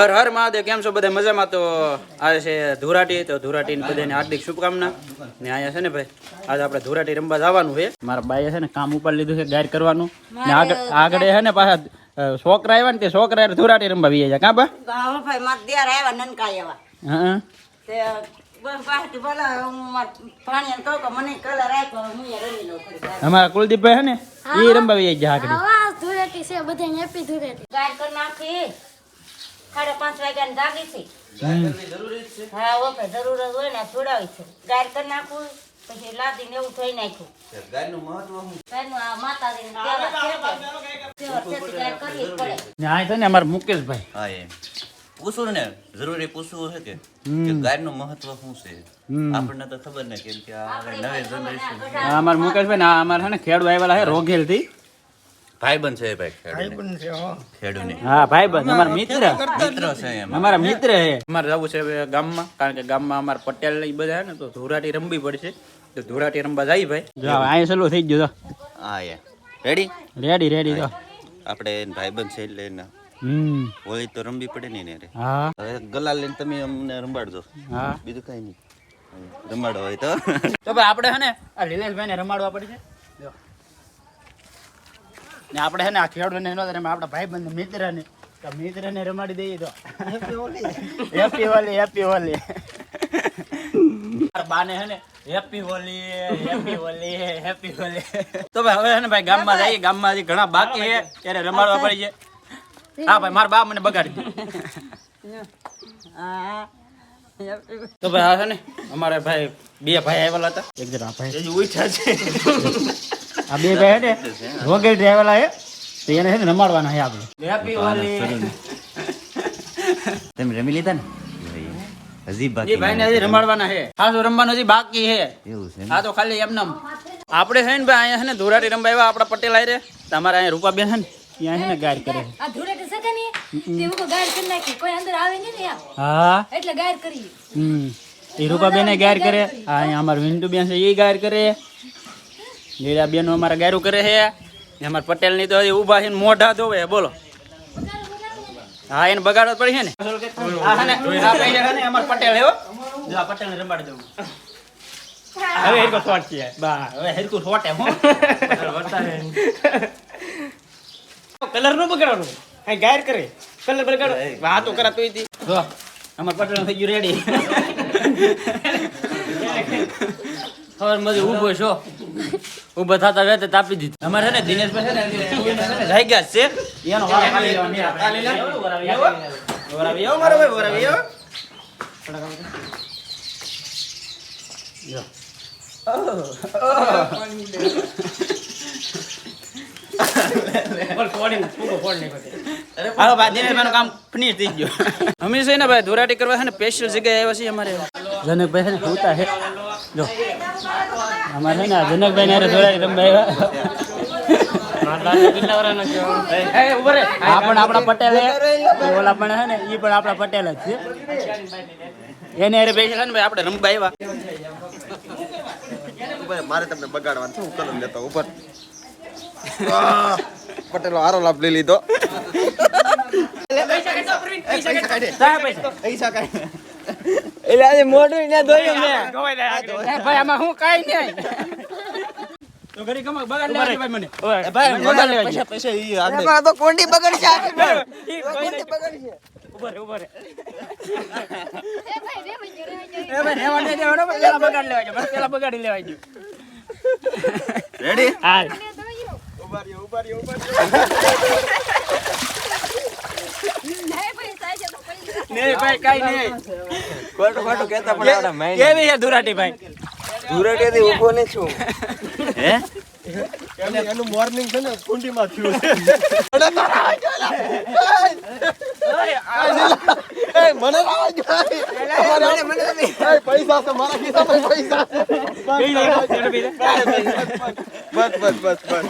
હર હર મહાદેવ કેમ છો બધા? મજામાં તો આજે છે ધુરાટી તો ધુરાટી ને બધાને હાર્દિક શુભકામના. ને અહીંયા છે ને ભાઈ આજે આપણે ધુરાટી રમવા જવાનું છે. મારા બાઈએ છે ને કામ ઉપર લીધું છે ગાઈડ કરવાનું. ને આગળ આગળ છે ને પાછા છોકરા આવ્યા ને તે છોકરા ધુરાટી રમવા વી જાય કાં બા? હા ભાઈ મારા દિયાર આવ્યા નનકા હા. હું હું. અમારા કુલદીપભાઈ છે ને એ રમવા વી જાય આગળ ધુરાટી છે બધાને હેપી ધૂળેટી ગાય કરી નાખી. સાડા પાંચ વાગ્યાની જાગી છે. હા ઓકે જરૂર જ હોય ને છોડાવી છે. ગાય કરી નાખું પછી લાદીને એવું થઈ નાખ્યું. ગાયનું આ માતાજીને તહેવાર છે કે તહેવાર છે તો ગાય કરવી જ પડે. ને છે ને અમારા મુકેશભાઈ. હા એમ પૂછવું ને જરૂરી પૂછવું છે કે. ગાયનું મહત્વ શું છે? આપણને તો ખબર ને કેમ કે આ નવી જનરેશન આ અમારા મુકેશભાઈ ને આ અમારા છે ને ખેડૂ આવેલા છે રોઘેલથી ભાઈબંધ છે ભાઈ ખેડૂને. ખેડૂને. હા ભાઈ બંધ અમારા મિત્ર. મિત્ર છે અમારા મિત્ર છે. અમારે જવું છે ગામમાં કારણ કે ગામમાં અમારા પટેલ ને ઈ બધા છે ને તો ધોરાટી રમવી પડશે. તો ધોરાટી રમવા જાય ભાઈ. જો અહીંયા સલું થઈ ગયું હા એ. રેડી રેડી રેડી તો આપણે ભાઈબંધ છે એટલે હમ. હોળી તો રમવી પડે ને રે. હા. હવે ગલા લઈને તમે અમને રમાડજો. હા. બીજું કઈ નહીં. રમાડો હોય તો. તો ભાઈ આપણે છે ને આ લીલેશભાઈ ને રમાડવા પડશે. ને આપણે છે ને આ ખેડૂતને નો રમે આપણા ભાઈ બંધ મિત્ર ને મિત્ર ને રમાડી દઈએ તો. Happy Holi happy Holi happy Holi બાને છે ને happy Holi happy Holi happy Holi તો ભાઈ હવે છે ને ભાઈ ગામમાં જઈએ ગામમાં હજી ઘણા બાકી છે ત્યારે રમાડવા પડી છે હા ભાઈ મારા બા મને બગાડી તો ભાઈ આ છે ને અમારે ભાઈ બે ભાઈ આવેલા હતા. એક જણા ભાઈ. ઉઠ્યા છે. આ બે ભાઈ ને વગેરે ડ્રાઈવર હે તો એને છે ને રમાડવાના છે આપણે. હેપી હોલી તમે રમી લીધા ને? હજી એ ભાઈ ને હજી રમાડવાના છે. ખાસ રમવાનું હજી બાકી છે. એવું છે હા તો ખાલી એમને એમ. આપણે છે ને ભાઈ અહીંયા છે ને ધોરાટી રમવા આવ્યા આપણા પટેલ આયરે. તમારે અહીંયા રૂપાબેન છે ને ત્યાં છે ને ગાઈડ કરે. આ ધૂળેટી તે કરી નાખી. કોઈ અંદર આવે નહીં ને હા. એટલે કરી. હમ. એ રૂપાબેને ગાયર કરે. આ અહીંયા અમારા વિંટુ બેન છે એ ગાયર કરે. લીલા બેનો અમારે ગાયરું કરે છે. ને અમારે પટેલની તો હજી ઊભા છે ને મોઢા ધોવે બોલો. હા એને બગાડવો જ પડી છે ને. અમારા પટેલ પટેલ ને રમાડી દઉં. હવે હેરકો શોર્ટ છે. બા. હવે હેરકુ કલર નો બગાડવાનો. ગાયર કરે. કલર બગાડો. વાતો કરા તોય તી જો અમાર પટેલ થઈ ગયું રેડી ખબર મજે ઊભો છો ઊભો થતા વેતે તાપી દીધું અમારે છે ને દિનેશભાઈ છે ને રહી ગયા છે એનો વારો ખાલી લેવાનો આપણે. ખાલી લેવાનો. વરાવી આવો. વરાવી આવો મારો ભાઈ વરાવી આવો જો. ભાઈ કામ ફિનિશ થઈ ગયું અમે છે ને ભાઈ ધોરાટી કરવા છે ને સ્પેશિયલ જગ્યાએ આવ્યા છીએ અમારે જનકભાઈ છે ને હોતા છે જો અમારે ને જનકભાઈ ને જોડાય રમવા આવ્યા પણ આપણા પટેલ ઓલા પણ છે ને એ પણ આપણા પટેલ જ છે. એને છે ને ભાઈ આપણે રમવા આવ્યા. મારે તમને બગાડવાનું છે હું કલમ લેતો ઉપર પટેલો હારો લાભ લઈ લીધો. પૈસા કાઢી. એટલે આજે મોઢું ને ધોયું મેં. એ ભાઈ આમાં હું કાઈ નહીં. તો ઘડી કમા બગાડ લેવા ભાઈ મને. ભાઈ બગાડ લેવા પૈસા પૈસા ઈ આગળ તો કોંડી બગડશે ઊભા રે ઊભા રે એ ભાઈ રે ભાઈ રે ભાઈ એ દે દેવાનો પેલા બગાડ લેવા જો પેલા બગાડી લેવા જો રેડી હાલ. નહીં ભાઈ કાઈ નહીં. ખોટું ખોટું કહેતા પણ આવડા માઇન્ડ કેવી છે ધુરાટી ભાઈ? ધુરટેથી ઊભો ને છું. હે? એનું મોર્નિંગ છે ને કુંડીમાં થયું છે. પૈસા છે મારા ખિસ્સામાં પૈસા બસ બસ બસ બસ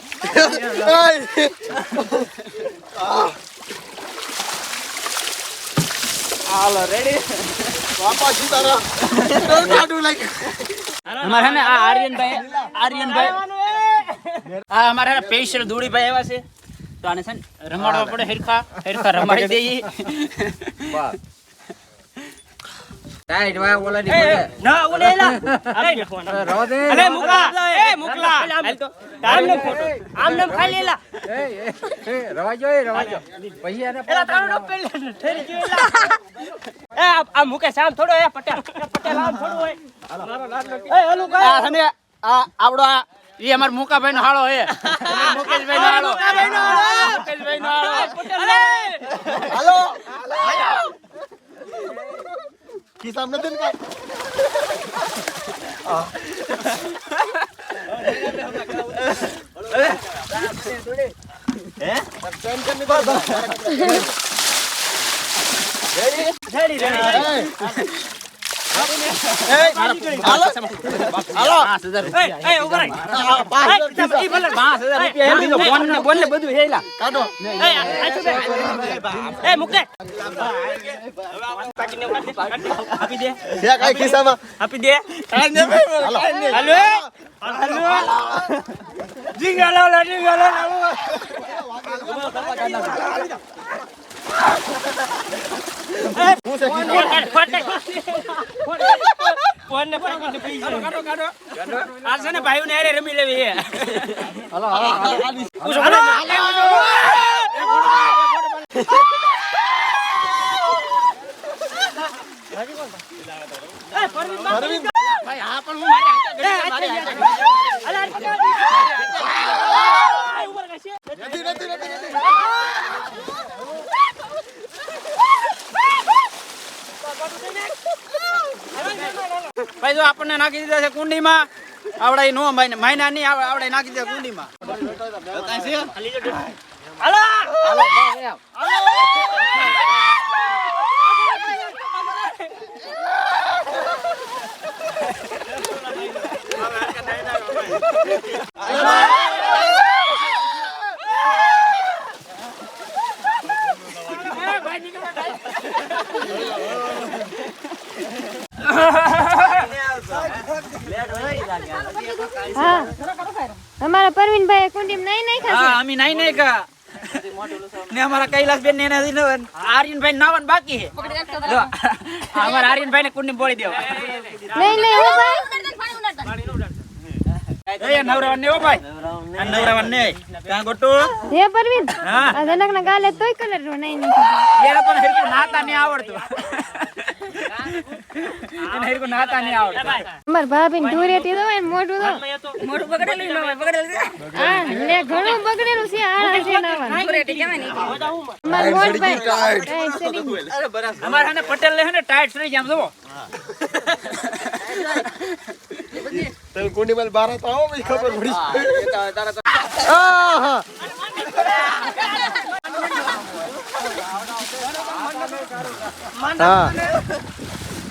હાલો રેડી બાપા સીતારામ કાઢું લાગ્યું અમારે છે ને આ આર્યનભાઈ આર્યનભાઈ. આ અમારે સ્પેશિયલ દોડીભાઈ આવ્યા છે. તો આને છે ને રમાડવા પડે હેરખા. હેરખા રમાડી દઈએ. ટાઈટ વાય ઓલા ની ના. ઓલેલા રવા દે અરે મુકલા. એ મુકલા. હાલ તો. તાર ને ફોટો. આમ નામ ખાઈ લેલા એ એ, એ રવા જો એ રવા જો પછી એને એલા તારો નો પેલે ઠેરી ગયો એલા. એ આ મુકેશ આમ થોડો એ પટેલ. એ પટેલ આમ થોડો હોય. એ ઓલું આ હને આ આવડો આ ઈ અમાર મુકાભાઈ નો હાળો હે. મુકેશભાઈ નો હાળો મુકેશભાઈ નો હાળો. હાલો નથી ને કાંઈ? એ એ ઊભા રહી એ ભલે 5000 રૂપિયા એમ દીધો બોન ને બોન ને બધું હેલા. એ આ શું બે? એ મુકે આપી દે છે કાંઈ ખિસ્સામાં? આપી રમી લેવી હાલો, હાલો, હાલો, હાલો. હાલો પરવીન, ભાઈ હા પણ હું મારી હાથે મારી હાથે અલા ઉપર કશે નથી, નથી, નથી, નથી. ભાઈ જો આપણને નાખી દીધા છે કુંડીમાં આવડે નો ભાઈ મહિના ની આવડે નાખી દીધા કુંડીમાં હાલો હા અમારા પરવીનભાઈ કુંડીમ નહીં નહીં ખાશે હા અમે નાઈ નહીં કા ને અમારા કૈલાસ બેન ને એના આર્યનભાઈ નાવન બાકી છે જો, અમારા આર્યનભાઈ ને કુંડી બોળી દેવા નહીં નહીં હો ભાઈ એ નવરાવન ને ઓ ભાઈ આ નવરાવન ને કાં ગોટુ હે પરવીન હા આ જનક ના ગાલે તોય કલર નહીં નહીં ખાશે. એને પણ હરકું નાતા નહીં આવડતું એને હરકું નાતા નહીં આવડતું અમાર ભાભી ને ધૂળેટી ને મોઢું તો. મોઢું બગડેલું ન હોય બગડેલું. હા લે ઘણું બગડેલું છે છે. અમારે પટેલ ને ટાઈટ સરી જામ જોવો તો આવો ખબર પડી. હા.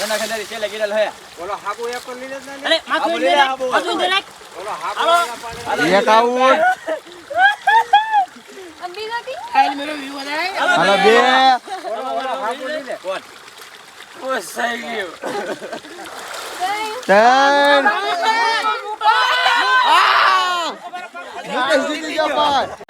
ગના ગદારી છેલે ગિરલ હે ઓલો હાબુ એક પર લીધે અરે માથું ઇંદે નાખ માથું ઇંદે નાખ ઓલો હાબુ એક આઉટ આ બીજા કી? ખાઈ મેલો બનાય હાલો બે ઓલો હાબુ લીધે ઓસ થઈ ગયો ત્રણ મુકેશ જીતી ગયા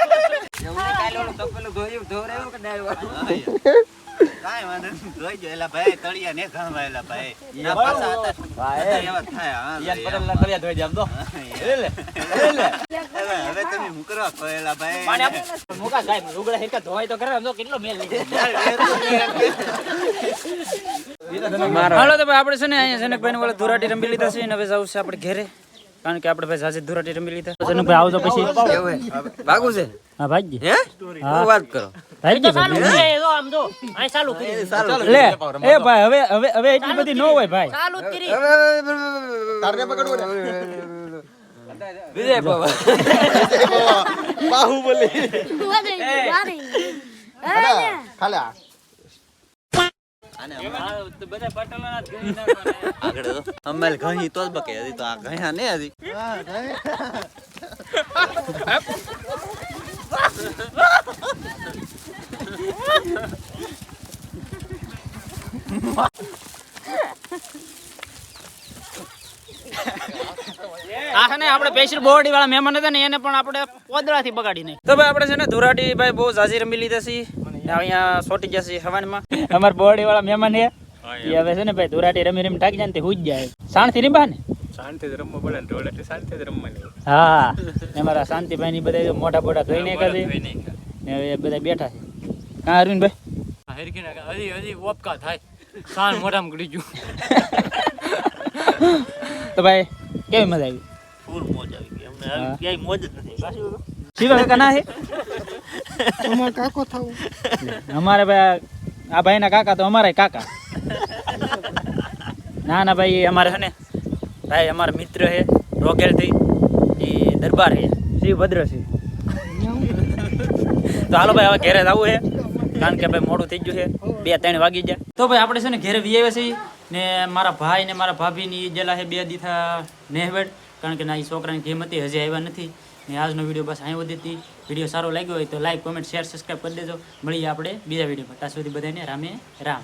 હાલો તો ભાઈ આપણે છે ને અહીંયા જનકભાઈ ને ધોરાટી રમી લીધા છે. હવે જવું છે આપણે ઘેરે. કારણ કે આપણે ભાઈ ઝાઝી ધુરાટી રમી લીધા. જનકભાઈ આવજો પછી. ભાગું છે? હા ભાઈ હે? હા. વાત કરો. એ ભાઈ હવે હવે હવે એટલી બધી ન હોય ભાઈ. તારને પકડવો ને વિજય બાબા બાહુબલી ખાલા આગળ ઘણી તો બકે હજી તો. આ ઘણા ને હજી. આ છે ને આપણે સ્પેશિયલ બોરડી વાળા મહેમાન હતા ને એને પણ આપણે પોદળાથી બગાડી નહીં તો ભાઈ આપણે છે ને ધોરાટી ભાઈ બહુ ઝાઝી રમી લીધા છે. અહીંયા સોટી જશે હવાનમાં. અમાર બોરડી વાળા મહેમાન છે. હવે છે ને ભાઈ ધોરાટી રમી રમી ટાકી જાય ને તે હુઈ જ જાય. શાંતિ નહીં ને શાંતિ રમવા પડે ને ઢોળ એટલે શાંતિ રમવાની હા અમારા શાંતિભાઈ ની બધા મોટા મોટા ધોઈ નાખ્યા છે. ને હવે બધા બેઠા છે. કાં અરવિંદ ભાઈ હજી હજી ઓપકા થાય. સાન મોઢામાં ગળી ગયું. તો ભાઈ કેવી મજા આવી? ફૂલ મોજ આવી ગઈ. અમને ક્યાંય મોજ જ નથી. પાછું શિવા કાકા ના છે? અમારે ભાઈ આ ભાઈ ના કાકા તો અમારા કાકા. ના ના ભાઈ અમારે છે ને ભાઈ અમારા મિત્ર છે રોકેલથી એ દરબાર હે શ્રી ભદ્ર છે તો હાલો ભાઈ હવે ઘેરે જવું છે. કારણ કે ભાઈ મોડું થઈ ગયું છે. બે ત્રણ વાગી જાય તો ભાઈ આપણે છે ને ઘેરે વી આવ્યા છીએ ને મારા ભાઈ ને મારા ભાભીની જેલા છે બે દીથા નેહવેડ. કારણ કે ના એ છોકરાની ગેમ હતી હજી આવ્યા નથી. ને આજનો વીડિયો બસ અહીં વધી હતી. વીડિયો સારો લાગ્યો હોય તો લાઈક કોમેન્ટ શેર સબસ્ક્રાઈબ કરી દેજો. મળીએ આપણે બીજા વિડીયોમાં. ત્યાં સુધી બધાને રામે રામ.